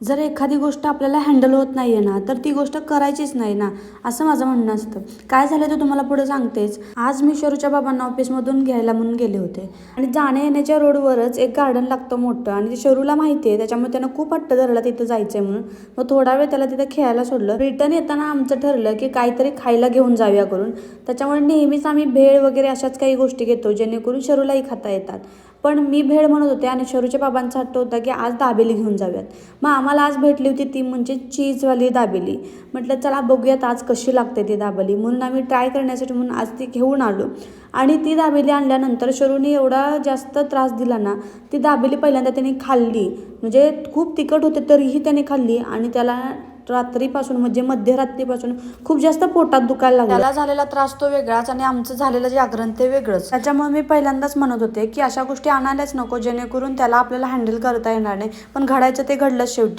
जर एखादी गोष्ट आपल्याला हँडल होत नाही आहे ना तर ती गोष्ट करायचीच नाही ना असं माझं म्हणणं असतं. काय झालं ते तुम्हाला पुढे सांगतेच. आज मी शरूच्या बाबांना ऑफिसमधून घ्यायला म्हणून गेले होते. आणि जाण्या येण्याच्या रोडवरच एक गार्डन लागतं मोठं आणि ते शरूला माहिती आहे त्याच्यामुळे त्यानं खूप हट्ट धरला तिथं जायचं आहे म्हणून. मग थोडा वेळ त्याला तिथं खेळायला सोडलं. रिटर्न येताना आमचं ठरलं की काहीतरी खायला घेऊन जाऊया करून. त्याच्यामुळे नेहमीच आम्ही भेळ वगैरे अशाच काही गोष्टी घेतो जेणेकरून शरूलाही खाता येतात. पण मी भेळ म्हणत होते आणि शरूच्या बाबांचा हट्ट होता की आज दाबेली घेऊन जाऊयात. मग आम्हाला आज भेटली होती ती म्हणजे चीजवाली दाबेली. म्हटलं चला बघूयात आज कशी लागते ती दाबेली. म्हणून आम्ही ट्राय करण्यासाठी म्हणून आज ती घेऊन आलो. आणि ती दाबेली आणल्यानंतर शरूने एवढा जास्त त्रास दिला ना ती दाबेली पहिल्यांदा त्याने खाल्ली. म्हणजे खूप तिखट होते तरीही त्याने खाल्ली आणि त्याला रात्रीपासून म्हणजे मध्यरात्रीपासून खूप जास्त पोटात दुखायला लागला. त्याला झालेला त्रास तो वेगळाच आणि आमचं झालेलं जागरण ते वेगळंच. त्याच्यामुळे मी पहिल्यांदाच म्हणत होते की अशा गोष्टी आणायलाच नको जेणेकरून त्याला आपल्याला हँडल करता येणार नाही. पण घडायचं ते घडलंच शेवटी.